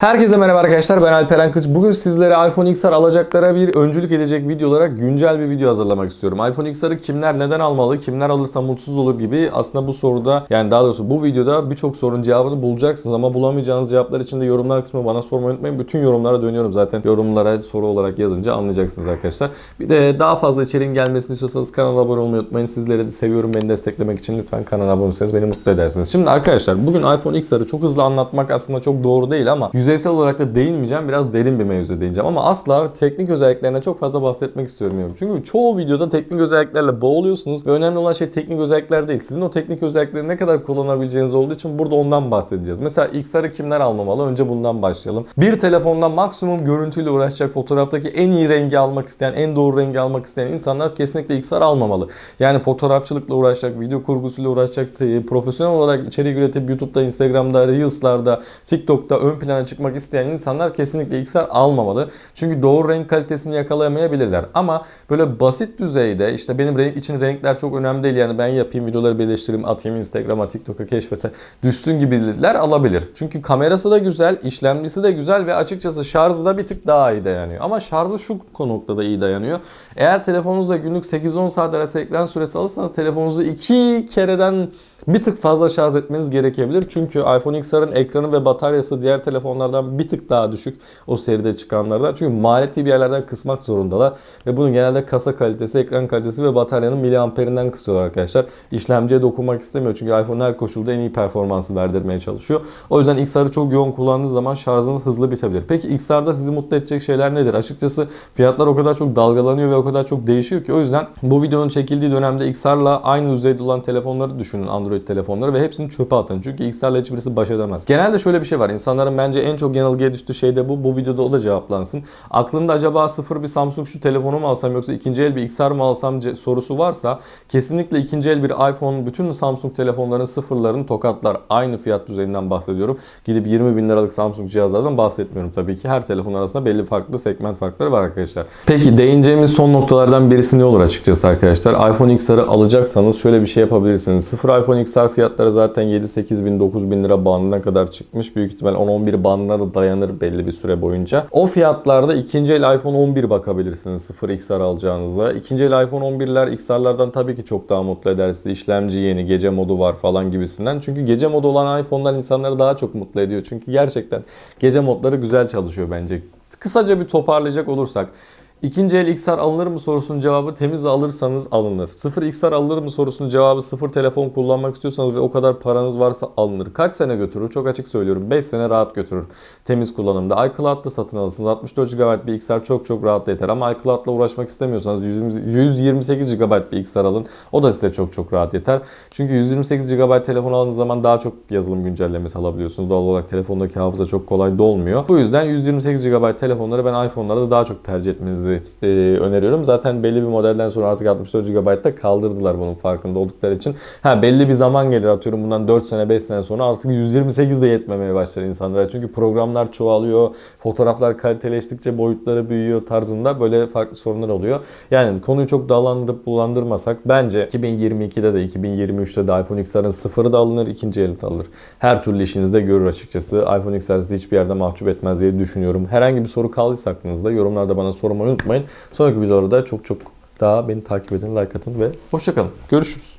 Herkese merhaba arkadaşlar ben Alperen Kılıç. Bugün sizlere iPhone XR alacaklara bir öncülük edecek video olarak güncel bir video hazırlamak istiyorum. iPhone XR'ı kimler neden almalı, kimler alırsa mutsuz olur gibi aslında bu soruda yani daha doğrusu bu videoda birçok sorunun cevabını bulacaksınız ama bulamayacağınız cevaplar için de yorumlar kısmına bana sormayı unutmayın. Bütün yorumlara dönüyorum zaten. Yorumlara soru olarak yazınca anlayacaksınız arkadaşlar. Bir de daha fazla içeriğin gelmesini istiyorsanız kanala abone olmayı unutmayın. Sizleri de seviyorum beni desteklemek için lütfen kanala abone olursanız beni mutlu edersiniz. Şimdi arkadaşlar bugün iPhone XR'ı çok hızlı anlatmak aslında çok doğru değil ama yüzeysel olarak da değinmeyeceğim. Biraz derin bir mevzuya değineceğim ama asla teknik özelliklerine çok fazla bahsetmek istiyorum. Çünkü çoğu videoda teknik özelliklerle boğuluyorsunuz ve önemli olan şey teknik özellikler değil. Sizin o teknik özellikleri ne kadar kullanabileceğiniz olduğu için burada ondan bahsedeceğiz. Mesela XR'ı kimler almamalı? Önce bundan başlayalım. Bir telefonda maksimum görüntüyle uğraşacak fotoğraftaki en iyi rengi almak isteyen, en doğru rengi almak isteyen insanlar kesinlikle XR almamalı. Yani fotoğrafçılıkla uğraşacak, video kurgusuyla uğraşacak, profesyonel olarak içerik üretip YouTube'da, Instagram'da, Reels'larda, TikTok'ta ön plana çıkmak isteyen insanlar kesinlikle XR almamalı. Çünkü doğru renk kalitesini yakalayamayabilirler. Ama böyle basit düzeyde işte benim renk için renkler çok önemli değil. Yani ben yapayım videoları birleştireyim, atayım Instagram'a, TikTok'a, keşfete düşsün gibiler alabilir. Çünkü kamerası da güzel, işlemcisi de güzel ve açıkçası şarjı da bir tık daha iyi dayanıyor. Ama şarjı şu konukta da iyi dayanıyor. Eğer telefonunuzda günlük 8-10 saat arası ekran süresi alırsanız telefonunuzu iki kereden bir tık fazla şarj etmeniz gerekebilir. Çünkü iPhone XR'ın ekranı ve bataryası diğer telefonlardan bir tık daha düşük o seride çıkanlardan. Çünkü maliyeti bir yerlerden kısmak zorundalar. Ve bunu genelde kasa kalitesi, ekran kalitesi ve bataryanın miliamperinden kısıyorlar arkadaşlar. İşlemciye dokunmak istemiyor. Çünkü iPhone her koşulda en iyi performansı verdirmeye çalışıyor. O yüzden XR'ı çok yoğun kullandığınız zaman şarjınız hızlı bitebilir. Peki XR'da sizi mutlu edecek şeyler nedir? Açıkçası fiyatlar o kadar çok dalgalanıyor ve o kadar çok değişiyor ki o yüzden bu videonun çekildiği dönemde XR'la aynı düzeyde olan telefonları düşünün Android telefonları ve hepsini çöpe atın. Çünkü XR'la hiçbirisi baş edemez. Genelde şöyle bir şey var. İnsanların bence en çok yanılgıya düştüğü şey de bu. Bu videoda o da cevaplansın. Aklında acaba sıfır bir Samsung şu telefonu mu alsam yoksa ikinci el bir XR mı alsam sorusu varsa kesinlikle ikinci el bir iPhone bütün Samsung telefonların sıfırlarını tokatlar. Aynı fiyat düzeyinden bahsediyorum. Gidip 20 bin liralık Samsung cihazlardan bahsetmiyorum tabii ki. Her telefon arasında belli farklı segment farkları var arkadaşlar. Peki değineceğimiz son noktalardan birisi ne olur açıkçası arkadaşlar? iPhone XR'ı alacaksanız şöyle bir şey yapabilirsiniz. Sıfır iPhone XR fiyatları zaten 7-8 bin 9 bin lira bandına kadar çıkmış. Büyük ihtimal 10-11 bandına da dayanır belli bir süre boyunca. O fiyatlarda ikinci el iPhone 11 bakabilirsiniz sıfır XR alacağınıza. İkinci el iPhone 11'ler XR'lardan tabii ki çok daha mutlu eder sizi. İşlemci yeni, gece modu var falan gibisinden. Çünkü gece modu olan iPhone'lar insanları daha çok mutlu ediyor. Çünkü gerçekten gece modları güzel çalışıyor bence. Kısaca bir toparlayacak olursak İkinci el XR alınır mı sorusunun cevabı temiz alırsanız alınır. Sıfır XR alınır mı sorusunun cevabı sıfır telefon kullanmak istiyorsanız ve o kadar paranız varsa alınır. Kaç sene götürür? Çok açık söylüyorum. 5 sene rahat götürür. Temiz kullanımda. iCloud'da satın alırsınız. 64 GB bir XR çok çok rahat yeter. Ama iCloud'la uğraşmak istemiyorsanız 128 GB bir XR alın. O da size çok çok rahat yeter. Çünkü 128 GB telefon aldığınız zaman daha çok yazılım güncellemesi alabiliyorsunuz. Doğal olarak telefondaki hafıza çok kolay dolmuyor. Bu yüzden 128 GB telefonları ben iPhone'lara da daha çok tercih etmenizi e, öneriyorum. Zaten belli bir modelden sonra artık 64 GB'da kaldırdılar bunun farkında oldukları için. Ha belli bir zaman gelir atıyorum bundan 4 sene 5 sene sonra artık 128 de yetmemeye başlar insanlara. Çünkü programlar çoğalıyor, fotoğraflar kaliteleştikçe boyutları büyüyor tarzında böyle farklı sorunlar oluyor. Yani konuyu çok dallandırıp bulandırmasak bence 2022'de de 2023'te de iPhone XR'ın sıfırı da alınır, ikinci eli de alınır. Her türlü işinizde görür açıkçası. iPhone XR sizi hiçbir yerde mahcup etmez diye düşünüyorum. Herhangi bir soru kaldıysa aklınızda yorumlarda bana sormayı unutmayın. Sonraki videolarda çok çok daha beni takip edin, like atın ve hoşçakalın. Görüşürüz.